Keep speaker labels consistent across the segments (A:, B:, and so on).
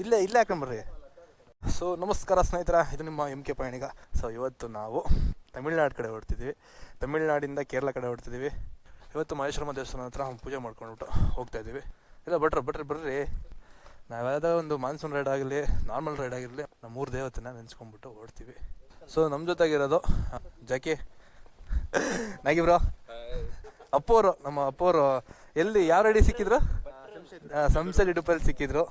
A: ಇಲ್ಲೇ ಇಲ್ಲೇ ಹಾಕೊಂಡ್ಬರ್ರಿ ಸೊ ನಮಸ್ಕಾರ ಸ್ನೇಹಿತರ ಇದು ನಿಮ್ಮ ಎಂ ಕೆ ಪಯಣಿಗ. ಸೊ ಇವತ್ತು ನಾವು ತಮಿಳ್ನಾಡು ಕಡೆ ಹೊಡ್ತಿದ್ದೀವಿ ತಮಿಳ್ನಾಡಿಂದ ಕೇರಳ ಕಡೆ ಹೊಡ್ತಿದ್ದೀವಿ ಇವತ್ತು ಮಹೇಶ್ವರಮ ದೇವಸ್ಥಾನ ಹತ್ರ ಪೂಜೆ ಮಾಡ್ಕೊಂಡ್ಬಿಟ್ಟು ಹೋಗ್ತಾ ಇದ್ದೀವಿ. ಇಲ್ಲ ಬಟ್ರಿ ಬಟ್ರಿ ಬರ್ರಿ. ನಾವು ಯಾವುದೋ ಒಂದು ಮಾನ್ಸೂನ್ ರೈಡ್ ಆಗಲಿ ನಾರ್ಮಲ್ ರೈಡ್ ಆಗಿರಲಿ ನಮ್ಮ ಮೂರು ದೇವತೆನ ನೆನೆಸ್ಕೊಂಡ್ಬಿಟ್ಟು ಓಡ್ತೀವಿ ಸೊ ನಮ್ಮ ಜೊತೆಗಿರೋದು ಜಾಕಿ. ನಾಗಿ ಬ್ರೋ. ಅಪ್ಪೋರು ನಮ್ಮ ಅಪ್ಪೋರು ಎಲ್ಲಿ ಯಾವ ರೆಡಿ ಸಿಕ್ಕಿದ್ರು? ಸಂಸಲ್ ಇಡುಪಲ್ಲಿ ಸಿಕ್ಕಿದ್ರು.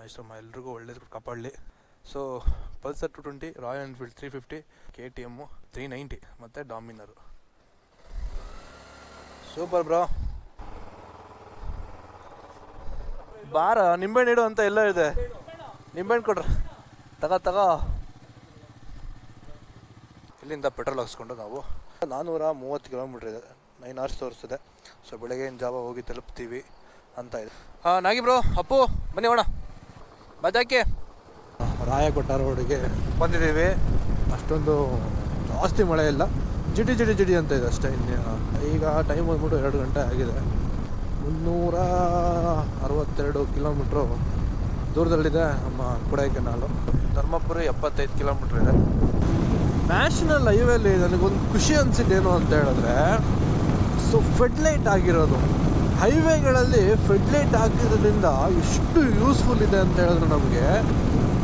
A: ಮಹೇಶ್ವರಮ್ಮ, ಎಲ್ರಿಗೂ ಒಳ್ಳೇದು ಕಾಪಾಡಲಿ. So Pulsar two twenty Royal Enfield three fifty K T M three ninety ಮತ್ತು ಡಾಮಿನರು ಸೂಪರ್ ಬ್ರೋ ಬಾರ, ನಿಂಬೆಹಣ್ಣು ಇಡು ಅಂತ ಎಲ್ಲ ಇದೆ. ನಿಂಬೆಹಣ್ಣು ಕೊಡ್ರ. ತಗೋ ತಗೋ. ಇಲ್ಲಿಂದ ಪೆಟ್ರೋಲ್ ಹಾಕ್ಸ್ಕೊಂಡು ನಾವು ನಾನ್ನೂರ ಮೂವತ್ತು ಕಿಲೋಮೀಟ್ರ್ ಇದೆ. ನೈನ್ ಅವರ್ಸ್ ತೋರಿಸ್ತದೆ. ಸೊ ಬೆಳಗ್ಗೆ ಜಾವ ಹೋಗಿ ತಲುಪ್ತೀವಿ ಅಂತ ಇದೆ. ಹಾಂ, ನಾಗಿ ಬ್ರೋ ಅಪ್ಪು, ಬನ್ನಿ ಹೋಣ ಬಜಾಕೆ ರಾಯಕೋಟ ರೋಡಿಗೆ ಬಂದಿದ್ದೀವಿ. ಅಷ್ಟೊಂದು ಜಾಸ್ತಿ ಮಳೆ ಇಲ್ಲ. ಜಿಡಿ ಜಿಡಿ ಜಿಡಿ ಅಂತ ಇದೆ ಅಷ್ಟೇ ಇನ್ನೇನು ಈಗ ಟೈಮ್ ಬಂದ್ಬಿಟ್ಟು ಎರಡು ಗಂಟೆ ಆಗಿದೆ. ಮುನ್ನೂರ ಅರವತ್ತೆರಡು ಕಿಲೋಮೀಟ್ರು ದೂರದಲ್ಲಿದೆ ನಮ್ಮ ಕೊಡೈಕೆನಾಲು. ಧರ್ಮಪುರಿ ಎಪ್ಪತ್ತೈದು ಕಿಲೋಮೀಟ್ರ್ ಇದೆ. ನ್ಯಾಷನಲ್ ಹೈವೇಲಿ ನನಗೊಂದು ಖುಷಿ ಅನಿಸಿದ್ದೇನು ಅಂತ ಹೇಳಿದ್ರೆ ಸೊ ಫೆಡ್ಲೈಟ್ ಆಗಿರೋದು. ಹೈವೇಗಳಲ್ಲಿ ಫೆಡ್ಲೈಟ್ ಹಾಕಿದ್ರಿಂದ ಎಷ್ಟು ಯೂಸ್ಫುಲ್ ಇದೆ ಅಂತ ಹೇಳಿದ್ರೆ ನಮಗೆ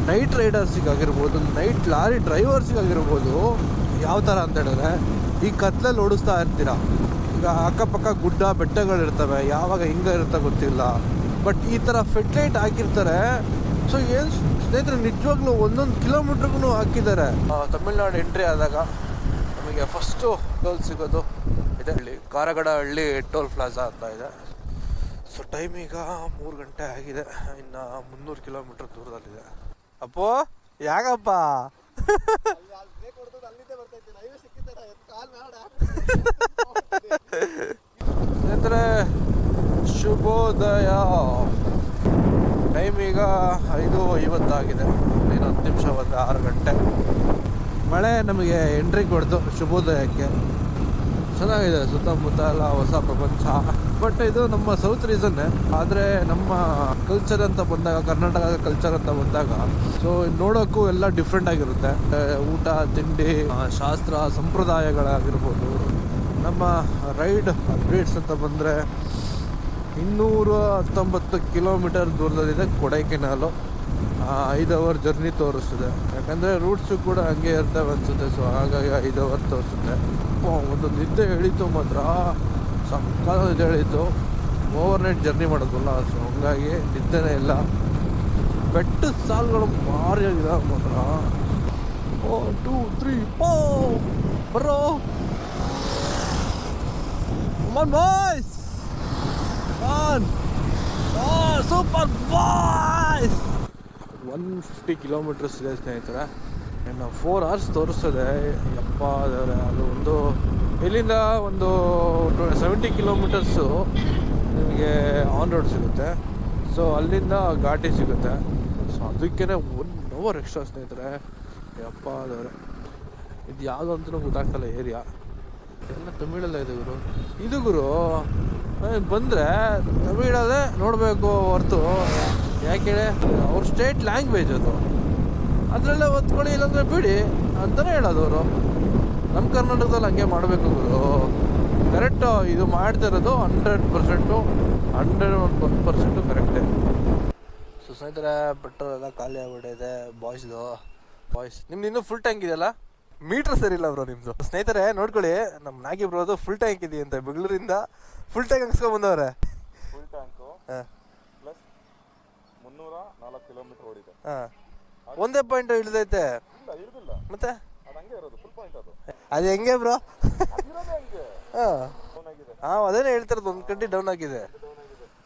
A: ನೈಟ್ ರೈಡರ್ಸಿಗಾಗಿರ್ಬೋದು ನೈಟ್ ಲಾರಿ ಡ್ರೈವರ್ಸಿಗಾಗಿರ್ಬೋದು ಯಾವ ಥರ ಅಂತ ಹೇಳಿದ್ರೆ ಈ ಕತ್ಲಲ್ಲಿ ಓಡಿಸ್ತಾ ಇರ್ತೀರ? ಈಗ ಅಕ್ಕಪಕ್ಕ ಗುಡ್ಡ ಬೆಟ್ಟಗಳಿರ್ತವೆ ಯಾವಾಗ ಹಿಂಗೆ ಇರುತ್ತೆ ಗೊತ್ತಿಲ್ಲ. ಬಟ್ ಈ ಥರ ಫೆಡ್ಲೈಟ್ ಹಾಕಿರ್ತಾರೆ. ಸೊ ಏನು ಸ್ನೇಹಿತರೆ, ನಿಜವಾಗ್ಲೂ ಒಂದೊಂದು ಕಿಲೋಮೀಟ್ರಿಗೂ ಹಾಕಿದ್ದಾರೆ. ತಮಿಳ್ನಾಡು ಎಂಟ್ರಿ ಆದಾಗ ನಮಗೆ ಫಸ್ಟು ಗೋಲ್ ಸಿಗೋದು ಇದೆ ಹಳ್ಳಿ. ಕಾರಗಡ ಹಳ್ಳಿ ಟೋಲ್ ಪ್ಲಾಜಾ ಅಂತ ಇದೆ. ಸೊ ಟೈಮ್ ಈಗ ಮೂರು ಗಂಟೆ ಆಗಿದೆ. ಇನ್ನು ಮುನ್ನೂರು ಕಿಲೋಮೀಟ್ರ್ ದೂರದಲ್ಲಿದೆ. ಅಪ್ಪೋ, ಯಾಕಪ್ಪ? ಶುಭೋದಯ. ಟೈಮ್ ಈಗ ಐದು ಐವತ್ತಾಗಿದೆ ಇನ್ನು ಹತ್ತು ನಿಮಿಷ ಒಂದು ಆರು ಗಂಟೆ. ಮಳೆ ನಮಗೆ ಎಂಟ್ರಿ ಕೊಡ್ತು ಶುಭೋದಯಕ್ಕೆ. ಚೆನ್ನಾಗಿದೆ ಸುತ್ತಮುತ್ತ ಎಲ್ಲ ಹೊಸ ಪ್ರಪಂಚ. ಬಟ್ ಇದು ನಮ್ಮ ಸೌತ್ ರೀಸನ್ನೇ ಆದರೆ ನಮ್ಮ ಕಲ್ಚರ್ ಅಂತ ಬಂದಾಗ, ಕರ್ನಾಟಕದ ಕಲ್ಚರ್ ಅಂತ ಬಂದಾಗ ಸೊ ನೋಡೋಕ್ಕೂ ಎಲ್ಲ ಡಿಫ್ರೆಂಟ್ ಆಗಿರುತ್ತೆ. ಊಟ, ತಿಂಡಿ ಶಾಸ್ತ್ರ, ಸಂಪ್ರದಾಯಗಳಾಗಿರ್ಬೋದು. ನಮ್ಮ ರೈಡ್ ಅಪ್ಡೇಟ್ಸ್ ಅಂತ ಬಂದರೆ ಇನ್ನೂರ ಹತ್ತೊಂಬತ್ತು ಕಿಲೋಮೀಟರ್ ದೂರದಲ್ಲಿದೆ ಕೊಡೈಕೆನಾಲು. ಐದು ಅವರ್ ಜರ್ನಿ ತೋರಿಸ್ತದೆ. ಯಾಕಂದರೆ ರೂಟ್ಸು ಕೂಡ ಹಂಗೆ ಇರ್ತವೆ ಅನಿಸುತ್ತೆ ಸೊ ಹಾಗಾಗಿ ಐದು ಅವರ್ ತೋರಿಸುತ್ತೆ. ಅಪ್ಪಾ, ಒಂದು ನಿದ್ದೆ ಎಳೀತು ಮಾತ್ರ. ಸಕ್ಕತ್ತ ನಿದ್ದೆ ಎಳೀತು. ಓವರ್ ನೈಟ್ ಜರ್ನಿ ಮಾಡೋದಲ್ಲ ಸೊ ಹಂಗಾಗಿ ನಿದ್ದೆನೇ ಇಲ್ಲ. ಬೆಟ್ಟದ ಸಾಲುಗಳು ಭಾರಿ ಆಗಿದೆ ಮಾತ್ರ. ಓ ಟೂ ತ್ರೀ ಪೋ ಬರೋ. Come on, boys! Come on! One fifty kilometres ಇದೆ ಸ್ನೇಹಿತರೆ. ಇನ್ನು ಫೋರ್ ಅವರ್ಸ್ ತೋರಿಸ್ತದೆ. ಯಪ್ಪ ಅದು ಒಂದು ಇಲ್ಲಿಂದ ಒಂದು ಸೆವೆಂಟಿ ಕಿಲೋಮೀಟರ್ಸು ನಿಮಗೆ ಆನ್ ರೋಡ್ ಸಿಗುತ್ತೆ. ಸೊ ಅಲ್ಲಿಂದ ಘಾಟಿ ಸಿಗುತ್ತೆ. ಸೊ ಅದಕ್ಕೇ ಒನ್ ಅವರ್ ಎಕ್ಸ್ಟ್ರಾ ಸ್ನೇಹಿತರೆ. ಯಪ್ಪ, ದೇವ್ರೆ. ಇದು ಯಾವುದು ಅಂತಲೂ ಗೊತ್ತಾಗ್ತಲ್ಲ ಏರಿಯಾ ಎಲ್ಲ ತಮಿಳಲ್ಲೇ ಇದೆ ಗುರು. ಇದು ಗುರು ಬಂದರೆ ತಮಿಳಲ್ಲೇ ನೋಡಬೇಕು ಹೊರ್ತು. ಯಾಕೆ ಅವ್ರ ಸ್ಟೇಟ್ ಲ್ಯಾಂಗ್ವೇಜ್ ಅದು. ಅದರಲ್ಲೇ ಒತ್ಕೊಳ್ಳಿ ಇಲ್ಲಾಂದರೆ ಬಿಡಿ ಅಂತಲೇ ಹೇಳೋದು ಅವರು. ನಮ್ಮ ಕರ್ನಾಟಕದಲ್ಲಿ ಹಂಗೆ ಮಾಡಬೇಕು ಗುರು. ಕರೆಕ್ಟು ಇದು ಮಾಡ್ತಿರೋದು hundred percent hundred one percent ಕರೆಕ್ಟೇ so ಸ್ನೇಹಿತರೆ ಪೆಟ್ರೋಲ್ ಎಲ್ಲ ಖಾಲಿ ಆಗ್ಬಿಟ್ಟಿದೆ ಬಾಯ್ಸ್ದು ಬಾಯ್ಸ್ ನಿಮ್ದು ಇನ್ನೂ ಫುಲ್ ಟ್ಯಾಂಕ್ ಇದೆಯಲ್ಲ? ಮೀಟ್ರ್ ಸರಿಯಿಲ್ಲ ಇಲ್ಲ ಬ್ರೋ ನಿಮ್ಮದು ಸ್ನೇಹಿತರೆ ನೋಡ್ಕೊಳ್ಳಿ ನಮ್ಮ ನಾಗಿ ಬ್ರೋದು ಫುಲ್ ಟ್ಯಾಂಕ್ ಇದೆಯಂತೆ ಬೆಂಗಳೂರಿಂದ ಫುಲ್ ಟ್ಯಾಂಕ್ ಹಾಕ್ಸ್ಕೊಂಡ್ ಬಂದವ್ರೆ.
B: ಫುಲ್ ಟ್ಯಾಂಕು
A: ಹಾ.
B: ಮುನ್ನೂರ ನಾಲ್ಕು ಕಿಲೋಮೀಟರ್ ಓಡಿದೆ.
A: ಹಾ. ಒಂದೇ ಪಾಯಿಂಟ್ ಇಳಿದೈತೆ.
B: ಇಲ್ಲ
A: ಮತ್ತೆ?
B: ಅದು ಹಂಗೆ ಇರೋದು ಫುಲ್ ಪಾಯಿಂಟ್ ಅದು.
A: ಅದು ಹೆಂಗೆ ಬ್ರೋ
B: ಇರೋದೇ ಹಂಗೆ.
A: ಹಾ.
B: ಡೌನ್ ಆಗಿದೆ.
A: ಹಾ ಅದೇನೇ ಹೇಳ್ತಿರೋದು ಒಂದು ಕಡ್ಡಿ ಡೌನ್ ಆಗಿದೆ.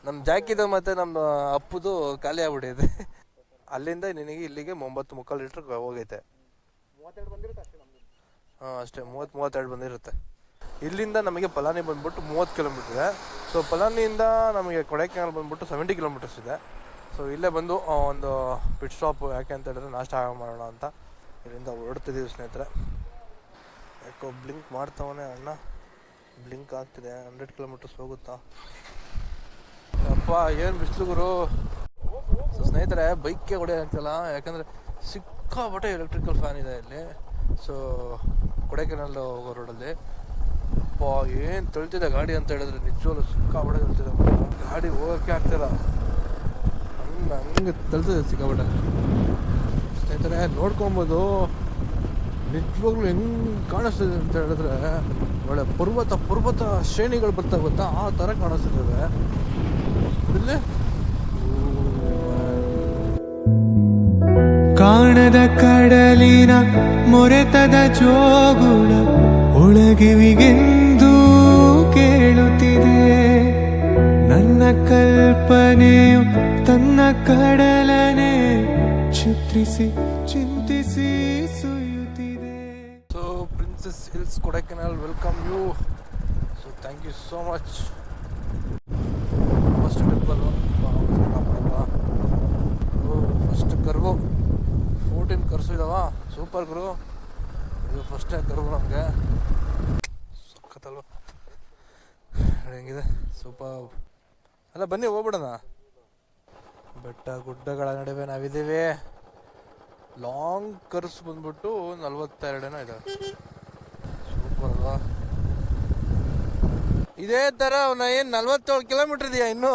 A: ನಮ್ಮ ಜಾಕಿದು ಮತ್ತೆ ನಮ್ಮ ಅಪ್ಪುದು ಖಾಲಿ ಆಗ್ಬಿಟ್ಟಿದೆ. ಅಲ್ಲಿಂದ ನಿನಗೆ ಇಲ್ಲಿಗೆ ಒಂಬತ್ತು ಮುಕ್ಕಾಲು ಲೀಟ್ರ್ ಹೋಗೈತೆ.
B: ಮೂವತ್ತೆರಡು ಬಂದಿರುತ್ತೆ ಅಷ್ಟೇ ನಮ್ದು.
A: ಹಾಂ ಅಷ್ಟೇ ಮೂವತ್ತು ಮೂವತ್ತೆರಡು ಬಂದಿರುತ್ತೆ. ಇಲ್ಲಿಂದ ನಮಗೆ ಪಲಾನಿ ಬಂದ್ಬಿಟ್ಟು ಮೂವತ್ತು ಕಿಲೋಮೀಟ್ರ್ ಇದೆ. ಸೊ ಪಲಾನಿಯಿಂದ ನಮಗೆ ಕೊಡೈಕೆನಾಲ್ ಬಂದ್ಬಿಟ್ಟು ಸೆವೆಂಟಿ ಕಿಲೋಮೀಟರ್ಸ್ ಇದೆ. ಸೊ ಇಲ್ಲೇ ಬಂದು ಒಂದು ಪಿಟ್ ಸ್ಟಾಪ್ ಯಾಕೆ ಅಂತ ಹೇಳಿದ್ರೆ ನಾಷ್ಟ ಮಾಡೋಣ ಅಂತ. ಇಲ್ಲಿಂದ ಹೊರಡ್ತಿದ್ದೀವಿ ಸ್ನೇಹಿತರೆ. ಯಾಕೋ ಬ್ಲಿಂಕ್ ಮಾಡ್ತಾವನೆ ಅಣ್ಣ ಬ್ಲಿಂಕ್ ಆಗ್ತಿದೆ. ಹಂಡ್ರೆಡ್ ಕಿಲೋಮೀಟರ್ಸ್ ಹೋಗುತ್ತಾ? ಅಪ್ಪ, ಏನು ಬಿಸಿಲು ಗುರು? ಸೊ ಸ್ನೇಹಿತರೆ ಬೈಕ್ಗೆ ಆಗ್ತಿಲ್ಲ. ಯಾಕಂದರೆ ಸಿಕ್ಕಾಪಟ್ಟೆ ಎಲೆಕ್ಟ್ರಿಕಲ್ ಫ್ಯಾನ್ ಇದೆ ಇಲ್ಲಿ. ಸೊ ಕೊಡೈಕೆನಲ್ ಹೋಗೋ ರೋಡಲ್ಲಿ ಅಪ್ಪ, ಏನು ತಳ್ತಿದೆ ಗಾಡಿ ಅಂತ ಹೇಳಿದ್ರೆ ನಿಜವಾಗ್ಲೂ ಸಿಕ್ಕಾಪಟ್ಟೆ ತಳ್ತಿದೆ. ಗಾಡಿ ಹೋಗೋಕ್ಕೆ ಆಗ್ತಿಲ್ಲ. ಹಂಗೆ ಹಂಗೆ ತಳ್ತಿದೆ ಸಿಕ್ಕಾಬಿಟ್ಟೆ ಸ್ನೇಹಿತರೆ ನೋಡ್ಕೊಬೋದು. ನಿಜವಾಗ್ಲೂ ಹೆಂಗೆ ಕಾಣಿಸ್ತದೆ ಅಂತ ಹೇಳಿದ್ರೆ, ಒಳ್ಳೆ ಪರ್ವತ ಪರ್ವತ ಶ್ರೇಣಿಗಳು ಬರ್ತಾ ಗೊತ್ತಾ? ಆ ಥರ ಕಾಣಿಸ್ತಿದ್ದಾವೆ ಇಲ್ಲಿ
C: ಕಾಣದ ಕಡಲಿನ ಮೊರೆತದ ಜೋಗುಳ ಒಳಗಿವಿಗೆಂದು ಕೇಳುತ್ತಿದೆ. ನನ್ನ ಕಲ್ಪನೆಯು ತನ್ನ ಕಡಲನೆ ಚಿತ್ರಿಸಿ ಚಿಂತಿಸಿ ಸುಯುತ್ತಿದೆ
A: so princess hills Kodaikanal welcome you so thank you so much first temple first curve fourteen curves ಇದಾವ. ಸೂಪರ್ ಗುರು ಇದು ಫಸ್ಟ್ ಕರ್ವು ನಮಗೆ. ಸಖತ್ತಲ್ವ ಹೆಂಗಿದೆ. ಸೂಪರ್ ಅಲ್ಲ, ಬನ್ನಿ, ಹೋಗ್ಬಿಡೋಣ. ಬೆಟ್ಟ ಗುಡ್ಡಗಳ ನಡುವೆ ನಾವಿದ್ದೀವಿ. ಲಾಂಗ್ ಕರ್ಸ್ ಬಂದ್ಬಿಟ್ಟು ನಲ್ವತ್ತೆರಡೇನೋ ಇದೆ. ಸೂಪರ್ ಅಲ್ವಾ? ಇದೇ ಥರ ಅವನ ಏನು ನಲ್ವತ್ತೇಳು ಕಿಲೋಮೀಟ್ರ್ ಇದೆಯಾ ಇನ್ನು?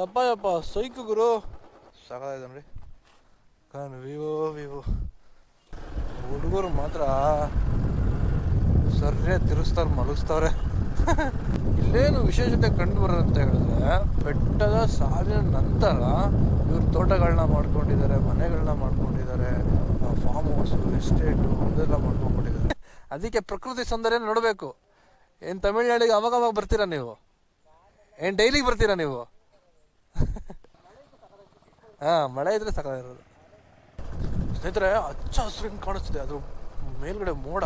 A: ಯಪ್ಪ ಯಪ್ಪ, ಸೈಕು ಗುರು. ಸಾಕಾಗಿದೆ ನೋಡಿ ಕಾನು ವಿವೋ ವಿವೋ. ಹುಡುಗರು ಮಾತ್ರ ಸರ್ಯಾಗಿ ತಿರುಸ್ತಾರೆ ಮಲಗಿಸ್ತವ್ರೆ ಇಲ್ಲೇನು ವಿಶೇಷತೆ ಕಂಡು ಬರುತ್ತೆ ಹೇಳಿದ್ರೆ, ಬೆಟ್ಟದ ಸಾಲಿನ ನಂತರ ಇವ್ರು ತೋಟಗಳನ್ನ ಮಾಡ್ಕೊಂಡಿದ್ದಾರೆ ಮನೆಗಳನ್ನ ಮಾಡ್ಕೊಂಡಿದ್ದಾರೆ ಫಾರ್ಮ್ ಹೌಸು ಎಸ್ಟೇಟು ಅದೆಲ್ಲ ಮಾಡ್ಕೊಂಡ್ಬಿಟ್ಟಿದ್ದಾರೆ. ಅದಕ್ಕೆ ಪ್ರಕೃತಿ ಸೌಂದರ್ಯ ನೋಡಬೇಕು. ಏನು ತಮಿಳ್ನಾಡಿಗೆ ಅವಾಗವಾಗ ಅವಾಗ ಬರ್ತೀರಾ ನೀವು? ಏನು ಡೈಲಿಗೆ ಬರ್ತೀರಾ ನೀವು? ಹಾಂ, ಮಳೆ ಇದ್ರೆ ಸಾಕಾಗಿರೋದು ಸ್ನೇಹಿತರೆ ಹಚ್ಚ ಹಸಿರು ಕಾಣಿಸ್ತಿದೆ. ಅದು ಮೇಲ್ಗಡೆ ಮೋಡ.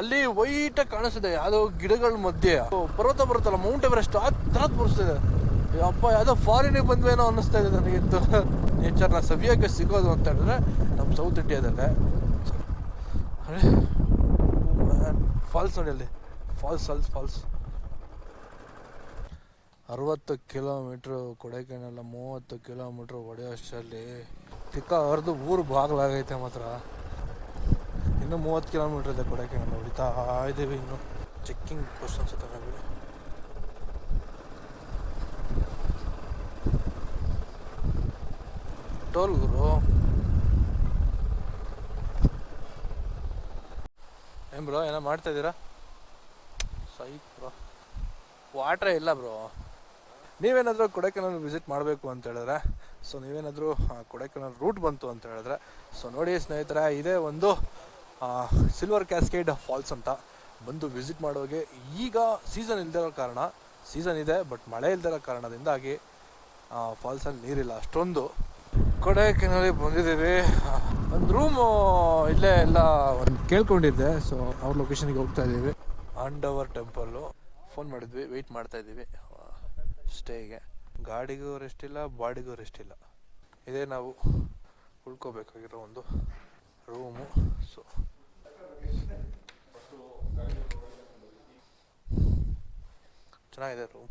A: ಅಲ್ಲಿ ವೈಟಾಗಿ ಕಾಣಿಸ್ತಿದೆ, ಯಾವುದೋ ಗಿಡಗಳ ಮಧ್ಯೆ. ಪರ್ವತ ಬರುತ್ತಲ್ಲ, ಮೌಂಟ್ ಎವರೆಸ್ಟ್, ಆ ತರ ಬರ್ಸ್ತಿದೆ ಅಪ್ಪ, ಯಾವುದೋ ಫಾರಿನಿಗೆ ಬಂದ್ವೇನೋ ಅನ್ನಿಸ್ತಾ ಇದೆ ನನಗಿಂತ ನೇಚರ್ನ ಸವಿಯೋಕ್ಕೆ ಸಿಗೋದು ಅಂತ ಹೇಳಿದ್ರೆ, ನಮ್ಮ ಸೌತ್ ಇಂಡಿಯಾದಲ್ಲೇ ಫಾಲ್ಸ್ ನೋಡಿ ಅಲ್ಲಿ. ಫಾಲ್ಸ್ ಫಾಲ್ಸ್ ಫಾಲ್ಸ್ ಅರವತ್ತು ಕಿಲೋಮೀಟ್ರು ಕೊಡೈಕೆನಲ್ಲ ಮೂವತ್ತು ಕಿಲೋಮೀಟ್ರ್ ಹೊಡೆಯೋಷ್ಟರಲ್ಲಿ ಚಿಕ್ಕ ಹರಿದು ಊರು ಬಾಗ್ಲಾಗೈತೆ ಮಾತ್ರ. ಇನ್ನು ಮೂವತ್ತು ಕಿಲೋಮೀಟ್ರ್ ಇದೆ ಕೊಡೈಕೆನಲ್ಲ ಹೊಡಿತಾ ಇದ್ದೀವಿ ಇನ್ನು. ಚೆಕ್ಕಿಂಗ್ ಪೋಸ್ಟ್ ಅನ್ಸುತ್ತೆ ನಮಗೆ ಟೋಲ್ ಗುರು ಏನ್ ಬ್ರೋ ಏನೋ ಮಾಡ್ತಾ ಇದ್ದೀರಾ? ಸೈ ಬ್ರೋ ವಾಟ್ರೇ ಇಲ್ಲ ಬ್ರೋ ನೀವೇನಾದರೂ ಕೊಡೈಕೆನಲ್ ವಿಸಿಟ್ ಮಾಡಬೇಕು ಅಂತ ಹೇಳಿದ್ರೆ ಸೊ ನೀವೇನಾದರೂ ಕೊಡೈಕೆನಲ್ ರೂಟ್ ಬಂತು ಅಂತ ಹೇಳಿದ್ರೆ ಸೊ ನೋಡಿ ಸ್ನೇಹಿತರೆ, ಇದೇ ಒಂದು ಸಿಲ್ವರ್ ಕ್ಯಾಸ್ಕೇಡ್ ಫಾಲ್ಸ್ ಅಂತ ಬಂದು ವಿಸಿಟ್ ಮಾಡೋಗೆ ಈಗ ಸೀಸನ್ ಇಲ್ದಿರೋ ಕಾರಣ ಸೀಸನ್ ಇದೆ ಬಟ್ ಮಳೆ ಇಲ್ದಿರೋ ಕಾರಣದಿಂದಾಗಿ ಫಾಲ್ಸಲ್ಲಿ ನೀರಿಲ್ಲ. ಅಷ್ಟೊಂದು ಕೊಡೈಕೆನಲ್ಲಿ ಬಂದಿದ್ದೀವಿ. ಒಂದು ರೂಮು ಇಲ್ಲೇ ಎಲ್ಲ ಒಂದು ಕೇಳ್ಕೊಂಡಿದ್ದೆ ಸೊ ಅವ್ರ ಲೊಕೇಶನ್ಗೆ ಹೋಗ್ತಾ ಇದ್ದೀವಿ. ಅವರ್ ಟೆಂಪಲ್ಲು ಫೋನ್ ಮಾಡಿದ್ವಿ ವೆಯ್ಟ್ ಮಾಡ್ತಾ ಇದ್ದೀವಿ. ಸ್ಟೇಗೆ ಗಾಡಿಗೂ ರೆಸ್ಟ್ ಇಲ್ಲ, ಬಾಡಿಗೂ ರೆಸ್ಟ್ ಇಲ್ಲ. ಇದೇ ನಾವು ಉಳ್ಕೋಬೇಕಾಗಿರೋ ಒಂದು ರೂಮು ಸೊ ಚೆನ್ನಾಗಿದೆ ರೂಮ್